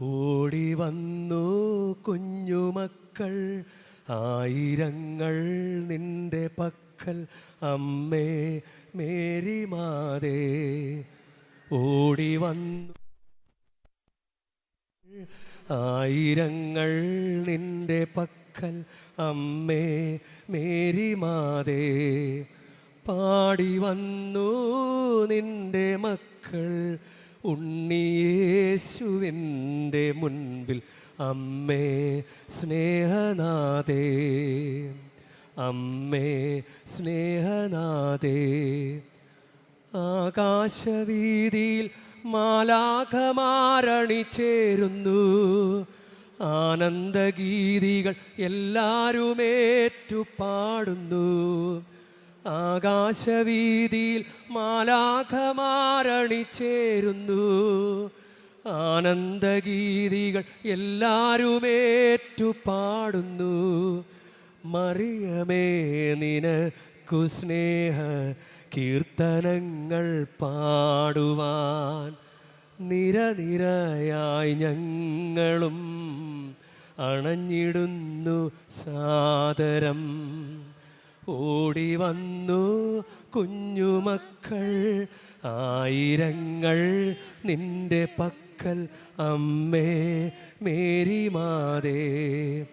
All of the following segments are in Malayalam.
ഓടി വന്നു കുഞ്ഞുമക്കൾ ആയിരങ്ങൾ നിന്റെ പക്കൽ. അമ്മേ മേരി മാതേ ഓടി വന്നു ആയിരങ്ങൾ നിന്റെ പക്കൽ. അമ്മേ മേരി മാതേ പാടി വന്നു നിന്റെ മക്കൾ. ഉണ്ണിയേശുവിന്റെ മുൻപിൽ അമ്മേ സ്നേഹനാഥേ അമ്മേ സ്നേഹനാഥേ ആകാശവീതിയിൽ മാലാഖമാരണി ചേരുന്നു. ആനന്ദഗീതികൾ എല്ലാവരുമേറ്റു പാടുന്നു. ആകാശവീതിയിൽ മാലാഖമാരണിച്ചേരുന്നു. ആനന്ദഗീതികൾ എല്ലാരുമേറ്റു പാടുന്നു മറിയമേ നിനക്കു സ്നേഹ കീർത്തനങ്ങൾ പാടുവാൻ നിരനിരയായി ഞങ്ങളും അണഞ്ഞിടുന്നു സാദരം. ഓടി വന്നു കുഞ്ഞുമക്കൾ. ആയിരങ്ങൾ നിന്റെ പക്കൽ അമ്മേ മേരി മാതേ.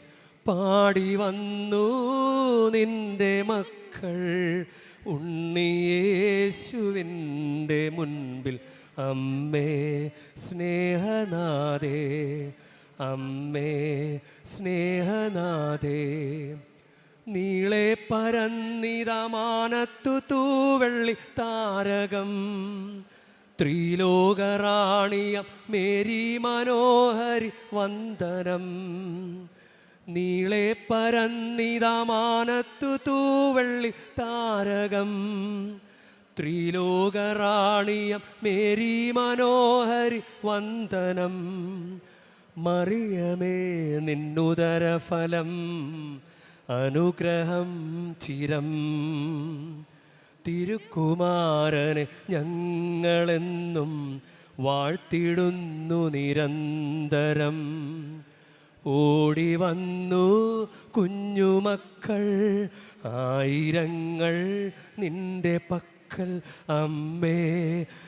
പാടി വന്നു നിന്റെ മക്കൾ. ഉണ്ണിയേശുവിന്റെ മുൻപിൽ അമ്മേ സ്നേഹനാഥേ. അമ്മേ സ്നേഹനാഥേ. നീളെ പരന്നിരമാനത്തു തൂവെള്ളി താരകം. ത്രിലോകറാണിയം മേരി മനോഹരി വന്ദനം. നീളെ പരന്നിതമാനത്തു തൂവെള്ളി താരകം. ത്രിലോകറാണിയം മേരി മനോഹരി വന്ദനം. മറിയമേ നിന്നുദരഫലം. അനുഗ്രഹം ചിരം തിരുക്കുമാരനെ ഞങ്ങളെന്നും വാഴ്ത്തിടുന്നു നിരന്തരം. ഓടി വന്നു കുഞ്ഞുമക്കൾ ആയിരങ്ങൾ നിന്റെ പക്കൽ. അമ്മേ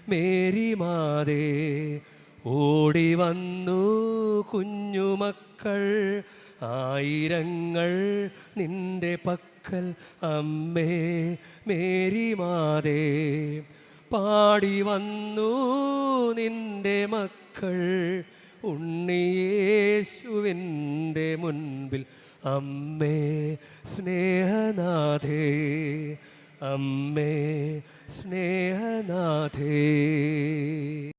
മേരിമാതേ ഓടി വന്നു കുഞ്ഞുമക്കൾ ആയിരങ്ങൾ നിന്റെ പക്കൽ അമ്മേ മേരി മാതേ. പാടി വന്നു നിന്റെ മക്കൾ ഉണ്ണിയേശുവിന്റെ മുൻപിൽ. അമ്മേ സ്നേഹനാഥേ അമ്മേ സ്നേഹനാഥേ.